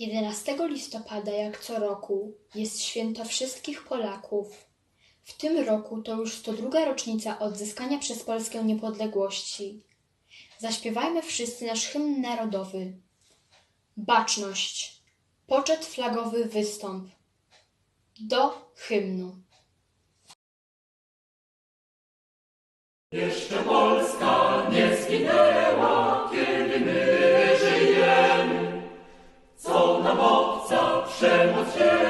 11 listopada, jak co roku, jest święto wszystkich Polaków. W tym roku to już 102 rocznica odzyskania przez Polskę niepodległości. Zaśpiewajmy wszyscy nasz hymn narodowy. Baczność. Poczet flagowy wystąp. Do hymnu. Czemu Cię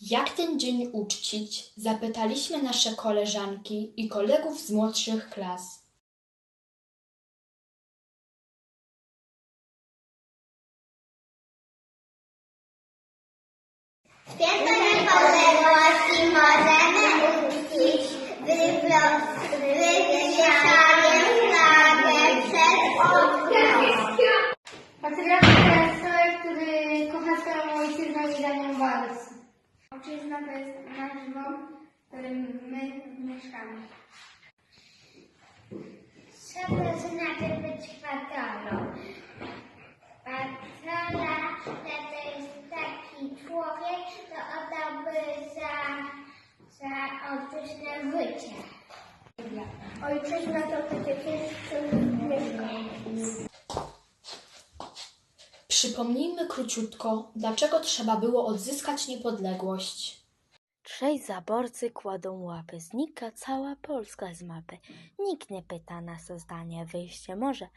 Jak ten dzień uczcić? Zapytaliśmy nasze koleżanki i kolegów z młodszych klas. Święto niepodległości możemy uczcić wywieszaniem flagę przed oknem. Patriota to jest człowiek, który kocha swoją ojczyznę i za nią walczy. Ojczyzna to jest nasz dom, w którym my mieszkamy. To znaczy być patrolą? Przypomnijmy króciutko, dlaczego trzeba było odzyskać niepodległość. Trzej zaborcy kładą łapy, znika cała Polska z mapy. Nikt nie pyta nas o zdanie, wyjście może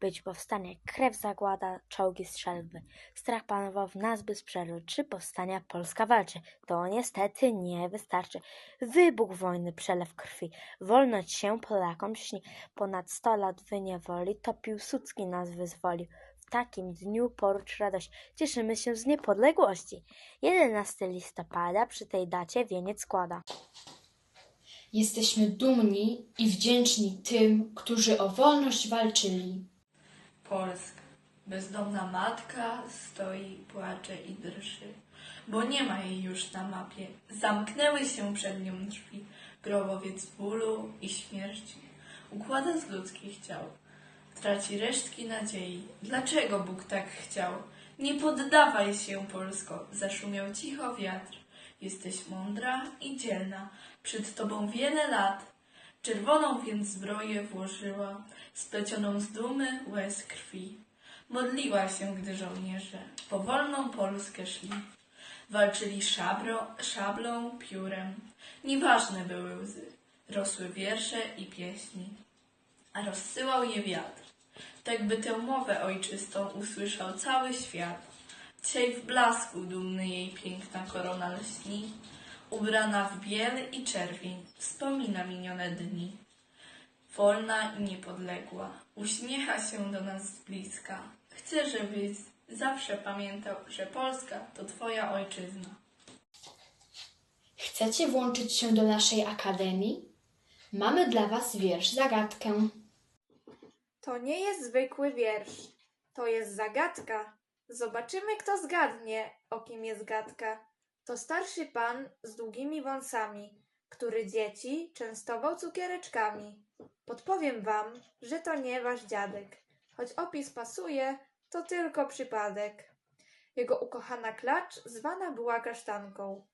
być powstanie. Krew zagłada, czołgi strzelby. Strach panował w nas bez przerwy. Czy powstania Polska walczy? To niestety nie wystarczy. Wybuch wojny, przelew krwi. Wolność się Polakom śni. Ponad sto lat w niewoli to Piłsudski nas wyzwolił. W takim dniu porucz radość. Cieszymy się z niepodległości. 11 listopada przy tej dacie wieniec składa. Jesteśmy dumni i wdzięczni tym, którzy o wolność walczyli. Polska. Bezdomna matka stoi, płacze i drży, bo nie ma jej już na mapie. Zamknęły się przed nią drzwi, grobowiec bólu i śmierci. Układa z ludzkich ciał. Traci resztki nadziei. Dlaczego Bóg tak chciał? Nie poddawaj się, Polsko, zaszumiał cicho wiatr. Jesteś mądra i dzielna, przed tobą wiele lat. Czerwoną więc zbroję włożyła, splecioną z dumy łez krwi. Modliła się, gdy żołnierze po wolną Polskę szli. Walczyli szabro, szablą, piórem. Nieważne były łzy, rosły wiersze i pieśni, a rozsyłał je wiatr. Tak by tę mowę ojczystą usłyszał cały świat. Dzisiaj w blasku dumny jej piękna korona lśni, ubrana w biel i czerwień, wspomina minione dni. Wolna i niepodległa, uśmiecha się do nas z bliska. Chcę, żebyś zawsze pamiętał, że Polska to Twoja ojczyzna. Chcecie włączyć się do naszej akademii? Mamy dla Was wiersz zagadkę. To nie jest zwykły wiersz, to jest zagadka. Zobaczymy, kto zgadnie, o kim jest gadka. To starszy pan z długimi wąsami, który dzieci częstował cukiereczkami. Podpowiem wam, że to nie wasz dziadek, choć opis pasuje, to tylko przypadek. Jego ukochana klacz zwana była kasztanką.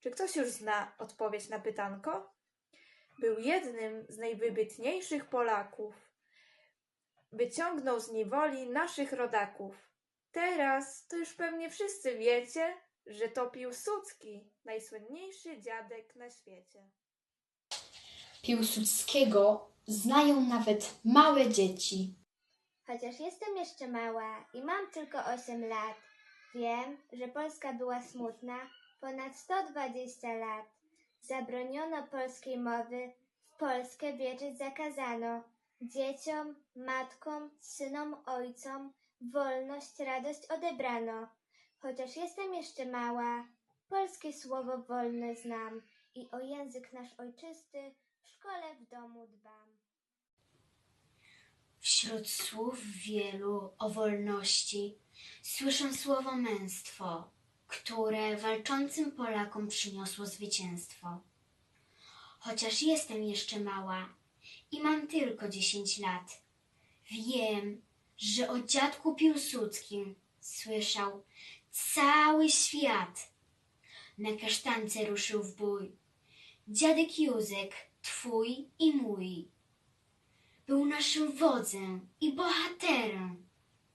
Czy ktoś już zna odpowiedź na pytanko? Był jednym z najwybitniejszych Polaków. Wyciągnął z niewoli naszych rodaków. Teraz to już pewnie wszyscy wiecie, że to Piłsudski, najsłynniejszy dziadek na świecie. Piłsudskiego znają nawet małe dzieci. Chociaż jestem jeszcze mała i mam tylko 8 lat, wiem, że Polska była smutna ponad 120 lat. Zabroniono polskiej mowy, w Polskę wierzyć zakazano. Dzieciom, matkom, synom, ojcom wolność, radość odebrano. Chociaż jestem jeszcze mała, polskie słowo wolne znam i o język nasz ojczysty w szkole w domu dbam. Wśród słów wielu o wolności słyszę słowo męstwo, które walczącym Polakom przyniosło zwycięstwo. Chociaż jestem jeszcze mała i mam tylko dziesięć lat, wiem, że o dziadku Piłsudskim słyszał cały świat. Na kasztance ruszył w bój. Dziadek Józek, twój i mój. Był naszym wodzem i bohaterem,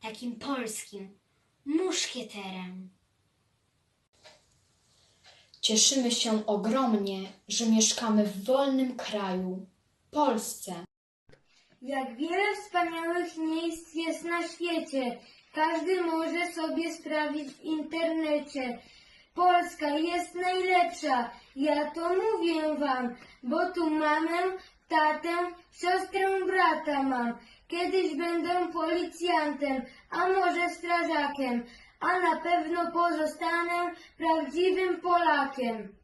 takim polskim muszkieterem. Cieszymy się ogromnie, że mieszkamy w wolnym kraju, Polsce. Jak wiele wspaniałych miejsc jest na świecie. Każdy może sobie sprawdzić w internecie. Polska jest najlepsza, ja to mówię wam, bo tu mamę, tatę, siostrę, brata mam. Kiedyś będę policjantem, a może strażakiem, a na pewno pozostanę prawdziwym Polakiem.